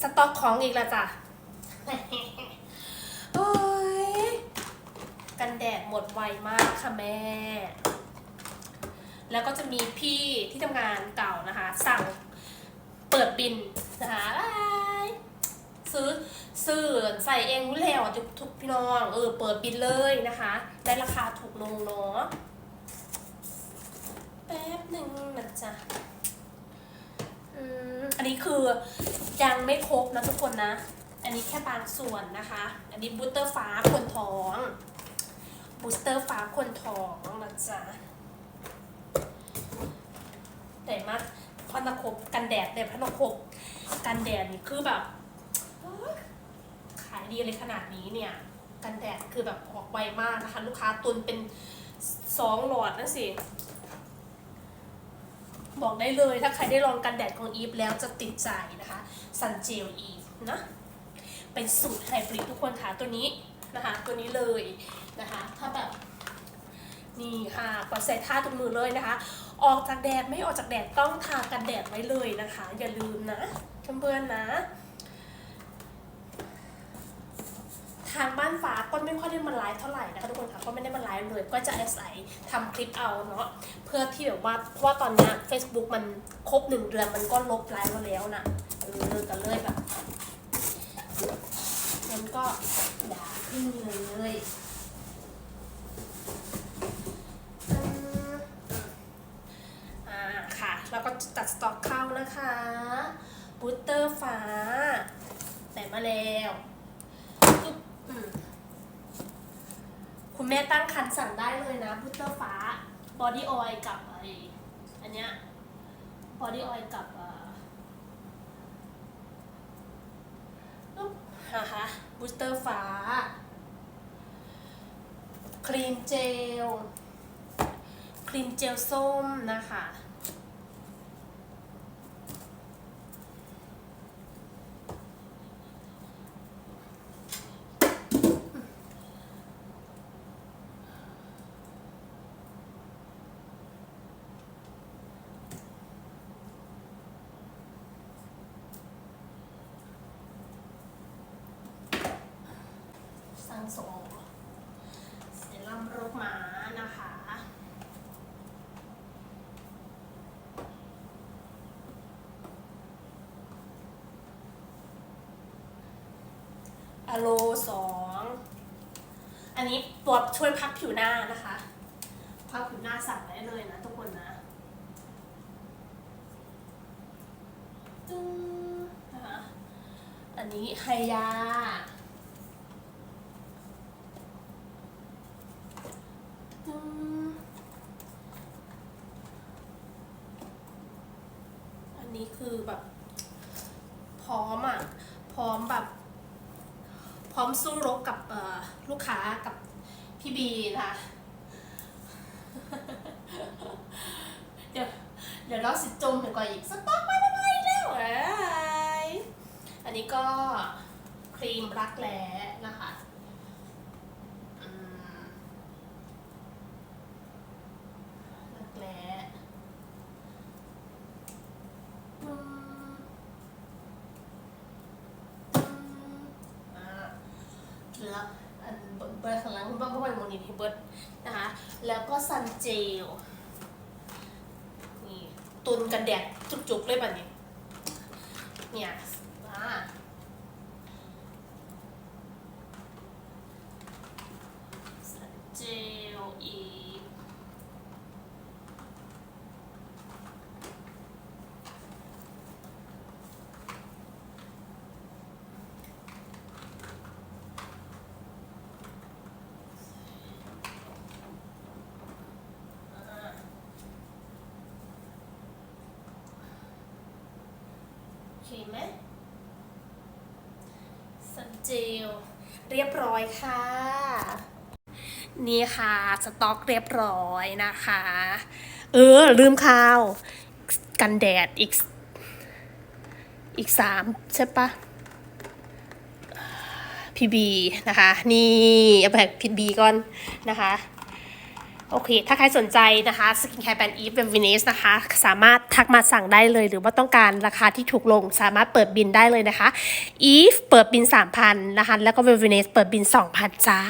สต็อกของอีกแล้วจ้ะโอ้ยกันแดดหมดไวมากค่ะแม่ แล้วก็จะมีพี่ที่ทำงานเก่านะคะ สั่งเปิดบินนะคะอ้ายซื้อซื้อใส่เองรู้แล้วทุกทุกพี่น้องเออเปิดบินเลยนะคะ ได้ราคาถูกลงเนาะแป๊บหนึ่งนะจ๊ะอืมอั นนี้คือยังไม่ครบนะทุกคนนะ อันนี้แค่บางส่วนนะคะ อันนี้บูสเตอร์ฟ้าคนท้อง บูสเตอร์ฟ้าคนท้องนะจ๊ะแต่มากพอนคบกันแดดเนี่ยพอนคบกันแดดนี่คือแบบขายดีเลยขนาดนี้เนี่ย กันแดดคือแบบออกไวมากนะคะ ลูกค้าตุนเป็นสองหลอดนะสิ บอกได้เลยถ้าใครได้ลองกันแดดของอีฟแล้วจะติดใจนะคะซันเจลอีฟนะเป็นสูตรไฮบริดทุกคนค่ะตัวนี้นะคะตัวนี้เลยนะคะถ้าแบบนี่ค่ะกดใส่ท่าตรงมือเลยนะคะ ออกจากแดดไม่ออกจากแดดต้องทากันแดดไว้เลยนะคะ อย่าลืมนะเพื่อนๆนะ ไม่ได้มาไลฟ์เท่าไหร่นะคะทุกคนค่ะก็ไม่ได้มาไลฟ์เลยก็จะอาศัยทำคลิปเอาเนาะเพื่อที่แบบว่าเพราะว่าตอนนี้ Facebook มันครบหนึ่งเดือนมันก็ลบไลฟ์มาแล้วนะเออกันเลยแบบมันก็ด่าขึ้นเลยอืมอ่าค่ะแล้วก็จัดสต็อกเข้านะคะบูสเตอร์ฟ้าแต่มาแล้วอืม คุณแม่ตั้งคันสั่งได้เลยนะพุตเตอร์ฟ้าบอดี้ออยกับไออันเนี้ยบอดี้ออยกับอ่าอุ๊บฮะฮะบูสเตอร์ฟ้า ครีมเจล ครีมเจลส้มนะคะ สั่งส่งเซรั่มโรคม้านะคะอโลสองอันนี้ตัวช่วยพักผิวหน้านะคะ พักผิวหน้าสั่งได้เลยนะทุกคนนะตึ้งนะคะอันนี้ไฮยา ตึ้ง อันนี้คือแบบ พร้อมอะ พร้อมแบบ พร้อมสู้รบกับลูกค้ากับพี่บีนะคะเดี๋ยวเดี๋ยวเราสิจมถึงก่อนอีกสต็อกไม่ได้ไหมแล้วอันนี้ก็ครีมรักแร้นะคะอืมรักแร้อืมอืมอ่าแล้วอันเบิร์ดข้างหลังคุณป้าก็ไปโมนิทิเบิร์ดนะคะ แล้วก็ซันเจลนี่ตุนกันแดดจุกๆเลยแบบนี้เนี่ยอ่าซันเจลอีก เคไหมสันเจลเรียบร้อยค่ะ นี่ค่ะ สต็อกเรียบร้อยนะคะ เออ ลืมข่าว กันแดดอีก อีกสามใช่ปะพีบีนะคะ นี่เอาไปพีบีก่อนนะคะ โอเค ถ้าใครสนใจนะคะสกินแคร์แบรนด์อีฟเววิน s นะคะ สามารถทักมาสั่งได้เลย หรือว่าต้องการราคาที่ถูกลง สามารถเปิดบินได้เลยนะคะอีฟเปิดบิน 3,000 นะคะ แล้วก็เววิน s เปิดบิน 2,000 จ้า